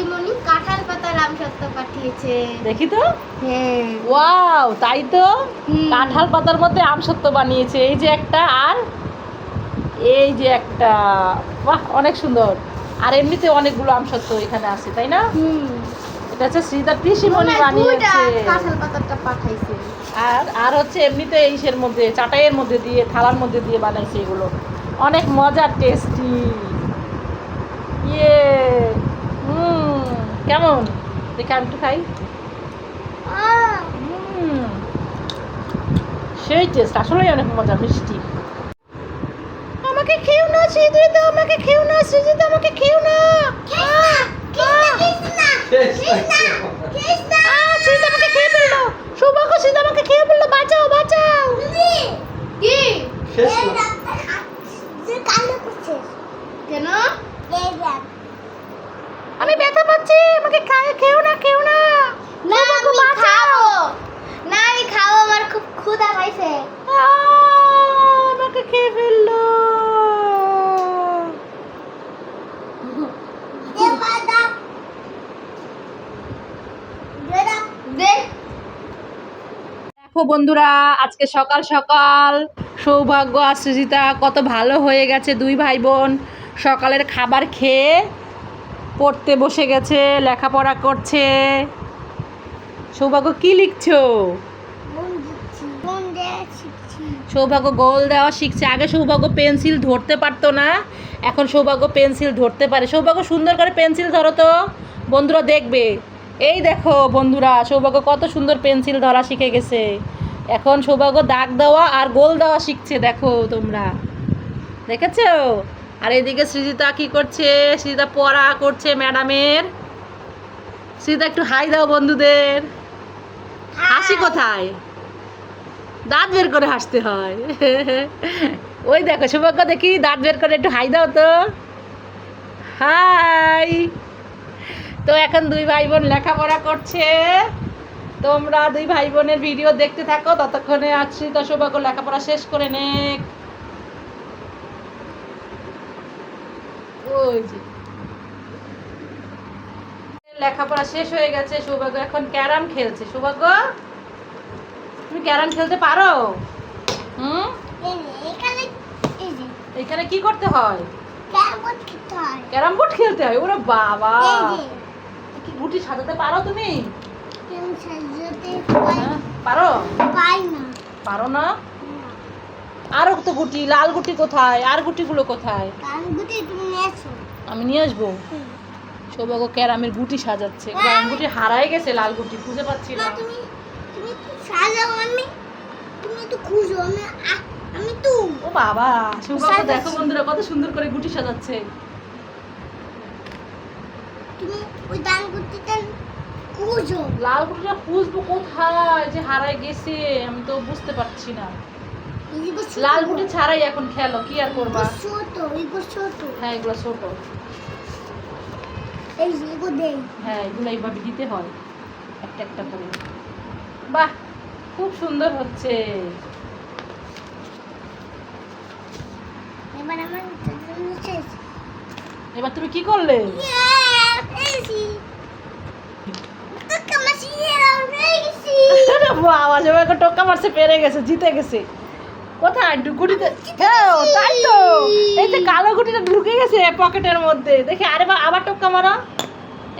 পিসিমণি কাঁঠাল পাতার আমসত্ত্ব পাঠিয়েছে। দেখি তো। হ্যাঁ। ওয়াও তাই তো? কাঁঠাল পাতার মধ্যে আমসত্ত্ব বানিয়েছে। এই যে একটা আর এই যে একটা। বাহ অনেক সুন্দর। আর এমনিতে অনেকগুলো আমসত্ত্ব এখানে আছে তাই না? হুম। এটা হচ্ছে শ্রীদার পিসিমণি বানিয়েছে। কাঁঠাল পাতাটা পাঠাইছে। আর আর হচ্ছে এমনিতে ইসের মধ্যে চাটাইয়ের মধ্যে দিয়ে থালার মধ্যে দিয়ে বানাইছে এগুলো। অনেক মজার টেস্টি। ইয়ে। কেমন দেখে আমি একটু খাই সেই টেস্ট আসলেই অনেক মজা মিষ্টি আমাকে খেও না শ্রীজিত আমাকে খেও না শ্রীজিত আমাকে খেও না আমাকে খেয়ে ফেলল সৌভাগ্য শ্রীজিত আমাকে খেয়ে ফেলল বাঁচাও বাঁচাও কি না। কেন আমি ব্যথা পাচ্ছি আমাকে খেও না খেও না। না আমি খাব। না আমি খাব আমার খুব ক্ষুধা পাইছে। আমাকে খেয়ে ফেলল। দেখো বন্ধুরা আজকে সকাল সকাল সৌভাগ্য আর সুজিতা কত ভালো হয়ে গেছে দুই ভাই বোন। সকালের খাবার খেয়ে পড়তে বসে গেছে লেখাপড়া করছে। সৌভাগ্য কি লিখছো? সৌভাগ্য গোল দেওয়া শিখছে। আগে সৌভাগ্য পেন্সিল ধরতে পারতো না এখন সৌভাগ্য পেন্সিল ধরতে পারে। সৌভাগ্য সুন্দর করে পেন্সিল ধরো তো। বন্ধুরা দেখবে। এই দেখো বন্ধুরা সৌভাগ্য কত সুন্দর পেন্সিল ধরা শিখে গেছে। এখন সৌভাগ্য দাগ দেওয়া আর গোল দেওয়া শিখছে দেখো তোমরা। দেখেছ? আর এদিকে সৃজিতা কি করছে? সৃজিতা পড়া করছে ম্যাডামের। সৃজিতা একটু হাই দাও বন্ধুদের। হাসি কোথায়? দাঁত বের করে হাসতে হয়। ওই দেখো সৌভাগ্য দেখি দাঁত বের করে একটু হাই দাও তো। হাই। তো এখন দুই ভাই বোন লেখাপড়া করছে। তোমরা দুই ভাই বোনের ভিডিও দেখতে থাকো। ততক্ষণে আসছি তো সৌভাগ্য লেখাপড়া শেষ করে নে ওই যে লেখাপড়া শেষ হয়ে গেছে সৌভাগ্য এখন ক্যারাম খেলছে। সৌভাগ্য তুমি ক্যারাম খেলতে পারো? হুম? এখানে কি করতে হয়? ক্যারাম বোর্ড খেলতে হয়। ওরে বাবা! কি গুটি সাজাতে পারো তুমি? হ্যাঁ, পারো? পারো না? আরও তো গুটি লাল গুটি কোথায়? আর গুটিগুলো কোথায়? আমি নিয়ে আসব? সৌভাগ্য ক্যারামের গুটি সাজাচ্ছে। ক্যারাম গুটি হারাই গেছে লাল গুটি খুঁজে পাচ্ছি না। আমি। তো ও বাবা সৌভাগ্য দেখো বন্ধুরা কত সুন্দর করে গুটি সাজাচ্ছে। তুমি ওই দান করতে খুঁজো। লাল গুটিটা খুঁজবো কোথায়? যে হারাই গেছে আমি তো বুঝতে পারছি না। লাল গুটি ছাড়াই এখন খেলো কি আর করবা? ছোট এগুলো ছোট। হ্যাঁ এগুলো ছোট। এই এগুলো দেই। হ্যাঁ এগুলো এইভাবে দিতে হয় একটা একটা করে। বাহ খুব সুন্দর হচ্ছে। এবার আমার শেষ এবার তুমি কি করলে? টোকা মারছে পেরে গেছে জিতে গেছে। কোথায়? গুটিতে হ্যাঁ তাই তো। এই যে কালো গুটিটা ঢুকে গেছে পকেটের মধ্যে। দেখে আরে বা আবার টোকা মারো।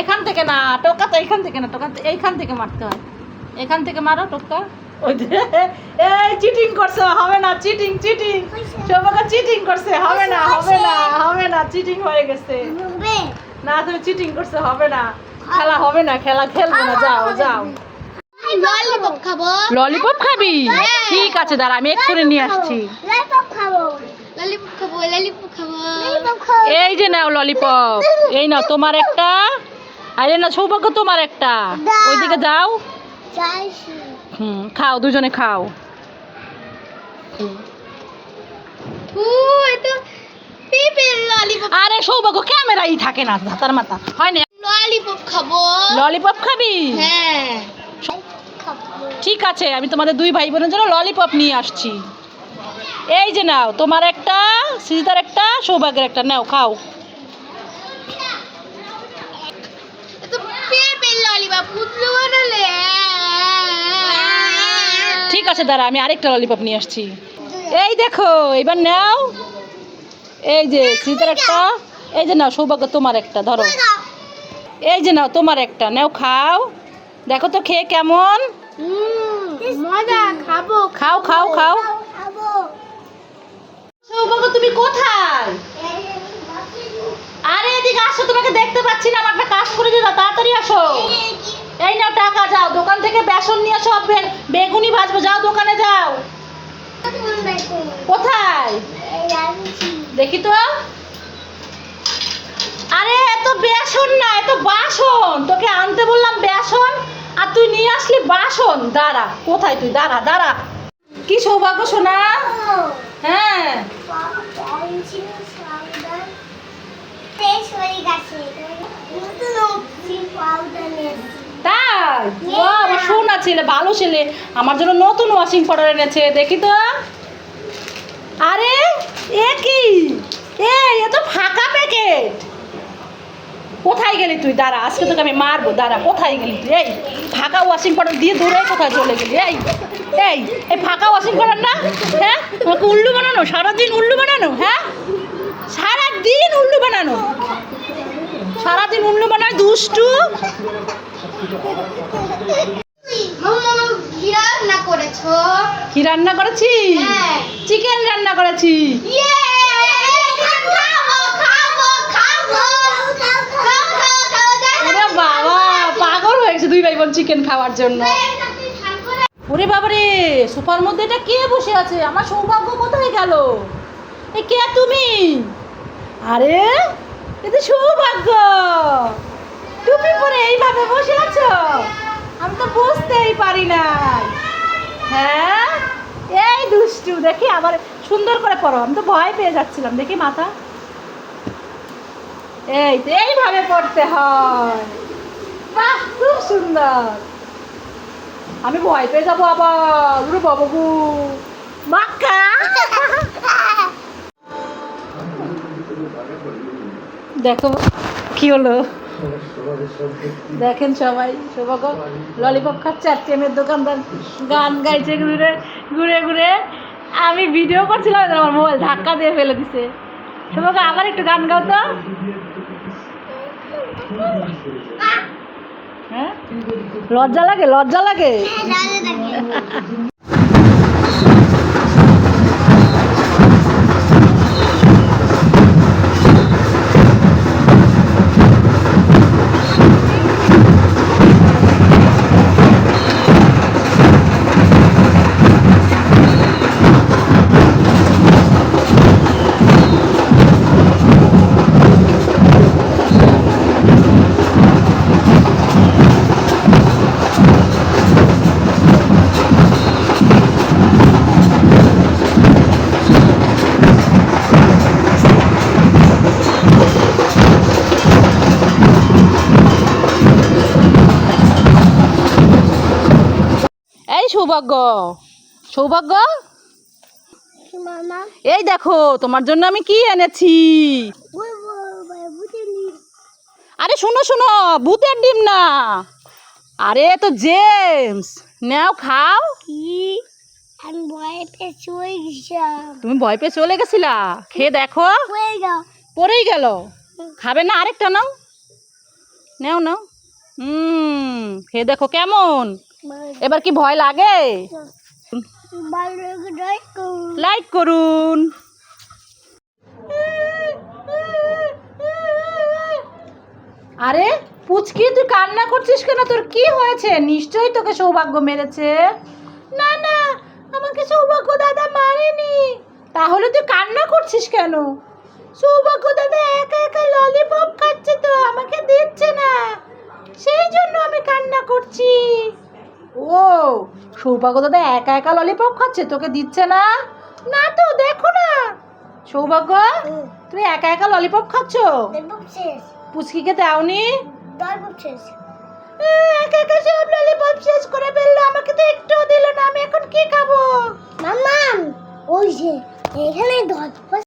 এখান থেকে না টোকা তো এখান থেকে না টোকা এইখান থেকে মারতে হয়। এখান থেকে মারো টোকা। ওই যে এই চিটিং করছে হবে না চিটিং চিটিং। সবাইকে চিটিং করছে হবে না হবে না হবে না চিটিং হয়ে গেছে। না তুমি চিটিং করছে হবে না। খেলা হবে না খেলা খেলবে না যাও যাও। ললিপপ খাব। ললিপপ খাবি? হ্যাঁ। ঠিক আছে দাঁড়া আমি এক্ষুনি নিয়ে আসছি। ললিপপ খাব। ললিপপ খাব ললিপপ খাব। ললিপপ খাব। এই যে নাও ললিপপ এই নাও তোমার একটা। আরে না সৌভাগ্য তোমার একটা। ওইদিকে যাও হুম খাও দুজনে খাও। আরে সৌভাগ্য ক্যামেরাই থাকে না হাতার মাথা। হয় না। ললিপপ খাব। ললিপপ খাবি? হ্যাঁ। খাব ঠিক আছে আমি তোমাদের দুই ভাই বোনের জন্য ললিপপ নিয়ে আসছি। এই যে নাও তোমার একটা সিজিতার একটা সৌভাগ্যের একটা নাও খাও। ঠিক আছে দাঁড়া আমি আরেকটা ললিপপ নিয়ে আসছি। এই দেখো এবার নাও। এই যে সিজিতার একটা এই যে নাও সৌভাগ্য তোমার একটা ধরো। এই যে নাও তোমার একটা নাও খাও। দেখো তো খেয়ে কেমন? মজা খাব খাও খাও খাও। সৌভাগ্য তুমি কোথায়? আরে এদিকে আসো তোমাকে দেখতে পাচ্ছি না আমার কাজ করে দিও তাড়াতাড়ি আসো। এই নাও টাকা যাও দোকান থেকে বেসন নিয়ে সব বেগুনি ভাজবো যাও দোকানে যাও। কোথায়? দেখি তো। আরে এত বেসন না এত বাসন তোকে আনতে বললাম বেসন? আর তুই নিয়ে আসলি বাসন। দাঁড়া, কোথায় তুই? দাঁড়া দাঁড়া। কি সৌভাগ্য সোনা। হ্যাঁ। তাই? ভালো ছেলে। আমার জন্য নতুন ওয়াশিং এনেছে, দেখি তো। আরে, এ কি? এ তো ফাঁকা প্যাকেট কোথায় গেলি তুই দাঁড়া আজকে তোকে আমি মারবো দাঁড়া কোথায় গেলি তুই এই ফাঁকা ওয়াশিং পাউডার দিয়ে দূরে কোথায় চলে গেলি এই এই এই ফাঁকা ওয়াশিং পাউডার না হ্যাঁ তোমাকে উল্লু বানানো সারাদিন উল্লু বানানো হ্যাঁ সারাদিন উল্লু বানানো সারাদিন উল্লু বানায় দুষ্টু কি রান্না করেছি হ্যাঁ। চিকেন রান্না করেছি বাবা পাগল হয়েছে দুই ভাই বোন চিকেন খাওয়ার জন্য। ওরে বাবা রে সোফার মধ্যে এটা কে বসে আছে? আমার সৌভাগ্য কোথায় গেল? এ কে তুমি? আরে এ তো সৌভাগ্য। তুমি পরে এইভাবে বসে আছো? আমি তো বুঝতেই পারি না হ্যাঁ? এই দুষ্টু দেখি আবার সুন্দর করে পড়ো আমি তো ভয় পেয়ে যাচ্ছিলাম। দেখি মাথা। এই তো এইভাবে পড়তে হয়। বাহ, খুব সুন্দর। আমি ভয় পেয়ে যাব আবার, উরে বাবু মাক্কা দেখো, কি হলো? দেখেন সবাই সৌভাগ্য ললিপপ খাচ্ছে, আর টেমের দোকানদার গান গাইছে ঘুরে ঘুরে ঘুরে। আমি ভিডিও করছিলাম, আমার মোবাইল ধাক্কা দিয়ে ফেলে দিছে। সৌভাগ্য আবার একটু গান গাও তো। হ্যাঁ? লজ্জা লাগে লজ্জা লাগে। সৌভাগ্য। সৌভাগ্য? এই দেখো তোমার জন্য আমি কি এনেছি? আরে শোনো শোনো ভূতের ডিম না। আরে তো জেমস। নাও খাও। কি? আমি ভয় পেয়ে শুয়ে গেছিলাম। তুমি ভয় পেয়ে চলে গেছিলা? খেয়ে দেখো। পড়েই গেল। খাবে না? আরেকটা নাও। নাও নাও। হুম খেয়ে দেখো কেমন? এবার কি ভয় লাগে? লাইক করুন। আরে পুচকি তুই কান্না করছিস কেন? তোর কি হয়েছে? নিশ্চয়ই তোকে সৌভাগ্য মেরেছে। না না আমাকে সৌভাগ্য দাদা মারেনি। তাহলে তুই কান্না করছিস কেন? সৌভাগ্য দাদা একা একা ললিপপ খাচ্ছে তো আমাকে দিচ্ছে না। সেই জন্য আমি কান্না করছি। ও সৌভাগ্য দাদা একা একা ললিপপ খাচ্ছে তোকে দিচ্ছে না? না তো দেখো না। সৌভাগ্য তুমি একা একা ললিপপ খাচ্ছ? পুচকিকে দাওনি? একা একা সব ললিপপ শেষ করে ফেলল আমাকে তো একটুও দিল না আমি এখন কি খাব? মামাম ওই যে এখানে দরব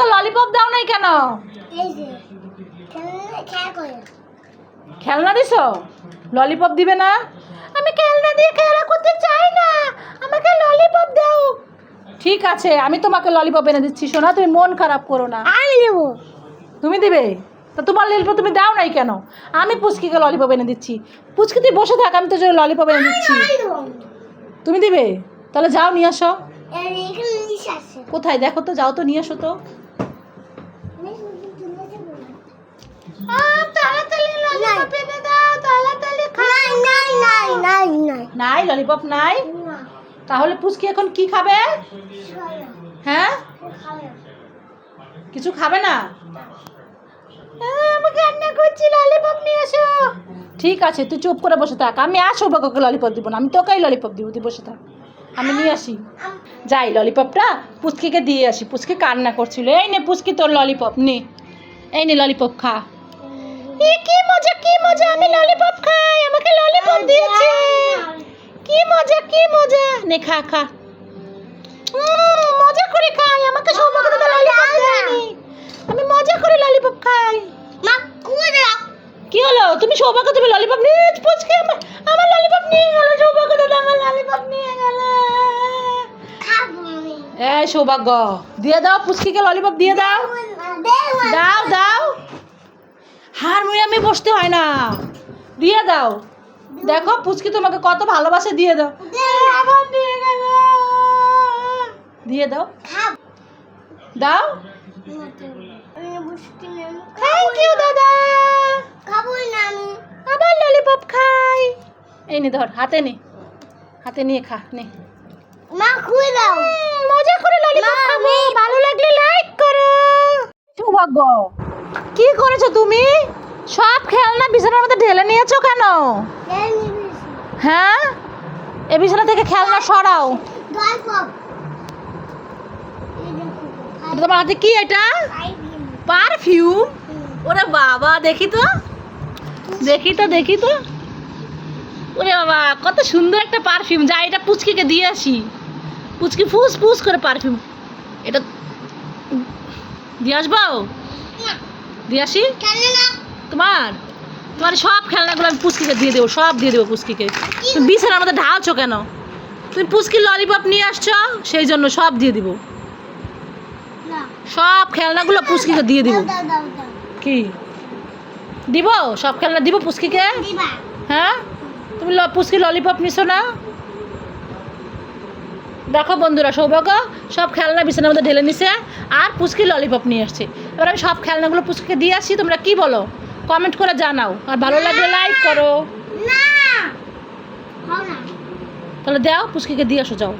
পুচকিকে ললিপপ দাও নাই কেন? খেলনা দিছো? ললিপপ দিবে না? আমি খেলনা দিয়ে খেলা করতে চাই না। আমাকে ললিপপ দাও। ঠিক আছে আমি তোমাকে ললিপপ এনে দিচ্ছি সোনা তুমি মন খারাপ করো না। আমি নেব তুমি দিবে? তা তোমার ললিপপ তুমি দাও নাই কেন? আমি পুচকিকে ললিপপ এনে দিচ্ছি। পুচকি তুই বসে থাক আমি তো ললিপপ এনে দিচ্ছি। তুমি দিবে? তাহলে যাও নিয়ে আসো। কোথায়? দেখো তো যাও তো নিয়ে আসো তো। তাড়াতাড়ি ললিপপ এনে দাও তাড়াতাড়ি নাই নাই নাই নাই নাই। নাই ললিপপ নাই? তাহলে পুচকি এখন কি খাবে? হ্যাঁ? কিছু খাবে না? আমাকে রান্না করছি ললিপপ নিয়ে এসো। ঠিক আছে তুই চুপ করে বসে থাক। আমি আর সৌভাগ্যকে ললিপপ দিব না আমি তোকেই ললিপপ দিব তুই বসে থাক। আমি নিয়ে আসি। যাই ললিপপটা পুচকিকে দিয়ে আসি। পুচকি কান্না করছিল। এই নে পুচকি তোর ললিপপ নে। এই নে ললিপপ খা। এ কি মজা কি মজা? আমি ললিপপ খাই আমাকে ললিপপ দিয়েছে। কি মজা কি মজা? নে খা খা। মজা করে খাই আমাকে সৌভাগ্য দাদা। ললিপপ দেয়নি। আমি মজা করে ললিপপ খাই। মা কুয়ে দাও কি হলো? তুমি সৌভাগ্য তুমি ললিপপ নিয়ে পুচকে আমার ললিপপ নিয়ে গেল সৌভাগ্য দাদা আমার ললিপপ নিয়ে গেল। এই সৌভাগ্য দিয়ে দাও পুচকিকে ললিপপ দিয়ে দাও। দাও হারমোনিয়ামে বসতে হয় না। দিয়ে দাও। দেখো পুচকি তোমাকে কত ভালোবাসে দিয়ে দাও। দিয়ে দাও। দাও। আমি থ্যাংক ইউ দাদা। খাব না আমি আবার ললিপপ খাই। এই নে ধর হাতে নে। হাতে নিয়ে খা নে। মা কুয়ে দাও। মজা করে ললিপপ খাব। ভালো লাগলে লাইক করো। কি করেছ তুমি? সব খেলনা বিছানার মধ্যে ঢেলে নিয়েছো কেন? হ্যাঁ? এ বিছানা থেকে খেলনা সরাও। তোমার হাতে কি এটা? পারফিউম? ওরে বাবা, দেখি তো। দেখি তো দেখি তো। ওরে বাবা, কত সুন্দর একটা পারফিউম। যা, এটা পুচকিকে দিয়ে আসি। পুচকি ফুস ফুস করে পারফিউম। এটা দিয়ে আসব দিয়ে আসি? তোমার? তোমার সব খেলনাগুলো আমি পুচকিকে দিয়ে দেবো সব দিয়ে দেবো পুচকিকে। তুমি বিছানার মধ্যে ঢালছো কেন? তুমি পুচকির ললিপপ নিয়ে আসছো সেই জন্য সব দিয়ে দিব। সব খেলনাগুলো পুচকিকে দিয়ে দিব। কি? দিব? সব খেলনা দিব পুচকিকে? হ্যাঁ? তুমি পুচকি ললিপপ নিছো না? দেখো বন্ধুরা সৌভাগ্য সব খেলনা বিছানার মধ্যে ঢেলে নিছে আর পুচকি ললিপপ নিয়ে আসছে। এবার আমি সব খেলনাগুলো পুচকিকে দিয়ে আসি তোমরা কি বলো? কমেন্ট করে জানাও। আর ভালো লাগলে লাইক করো। তাহলে দাও পুষ্কিকে দিয়ে আসো যাও।